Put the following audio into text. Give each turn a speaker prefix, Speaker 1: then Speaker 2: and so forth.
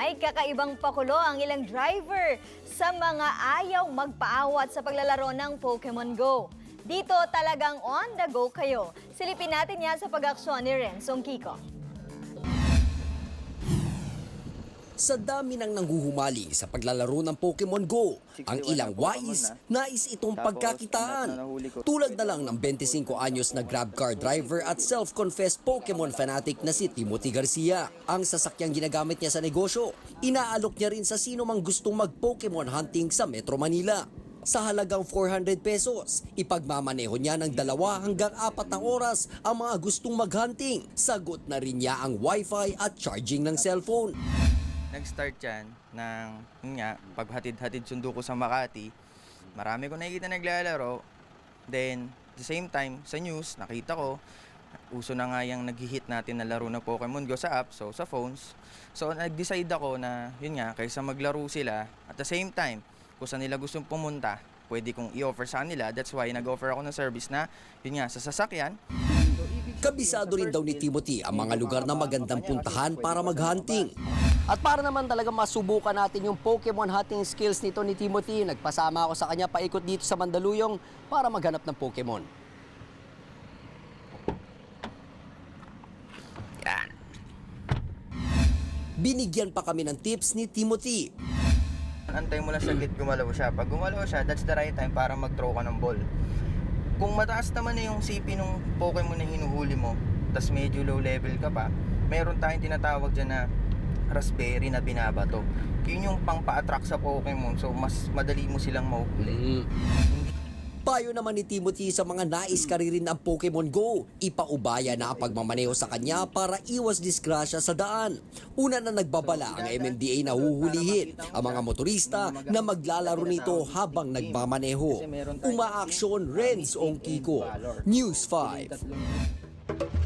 Speaker 1: May kakaibang pakulo ang ilang driver sa mga ayaw magpaawat sa paglalaro ng Pokemon Go. Dito talagang on the go kayo. Silipin natin yan sa pag-aksyon ni Renzong Kiko.
Speaker 2: Sa dami ng nanghuhumali sa paglalaro ng Pokemon Go, ang ilang wais nais itong pagkakitaan. Tulad na lang ng 25 anyos na grab car driver at self-confessed Pokemon fanatic na si Timothy Garcia. Ang sasakyang ginagamit niya sa negosyo, inaalok niya rin sa sino mang gustong mag-Pokemon hunting sa Metro Manila. Sa halagang 400 pesos, ipagmamaneho niya ng dalawa hanggang apat na oras ang mga gustong mag-hunting. Sagot na rin niya ang wifi at charging ng cellphone.
Speaker 3: Nag-start yan ng, yun nga, paghatid-hatid sundo ko sa Makati. Marami ko nakikita naglalaro. Then, at the same time, sa news, nakita ko, uso na nga yung nag-hit natin na laro na Pokemon Go sa app, so sa phones. So, nag-decide ako na, yun nga, kaysa maglaro sila, at the same time, kung saan nila gustong pumunta, pwede kong i-offer sa kanila. That's why nag-offer ako ng service na, yun nga, sa sasakyan,
Speaker 2: Kabisado rin daw ni Timothy ang mga lugar na magandang puntahan para mag-hunting. At para naman talaga masubukan natin yung Pokemon hunting skills nito ni Timothy, nagpasama ako sa kanya paikot dito sa Mandaluyong para maghanap ng Pokemon. Yan. Binigyan pa kami ng tips ni Timothy.
Speaker 3: antay mo lang saglit gumalaw siya. Pag gumalaw siya, that's the right time para mag-throw ka ng ball. Kung mataas naman na yung CP ng Pokemon na hinuhuli mo, tas medyo low level ka pa, meron tayong tinatawag dyan na raspberry na binabato. Yun yung pang pa-attract sa Pokemon, so mas madali mo silang mahuhuli.
Speaker 2: Payo naman ni Timothy sa mga nais karirin ng Pokemon Go. Ipaubaya na ang pagmamaneho sa kanya para iwas disgrasya sa daan. Una na nagbabala ang MMDA na huhulihin ang mga motorista na maglalaro nito habang nagmamaneho. Umaaksyon Renz Ong Kiko, News 5.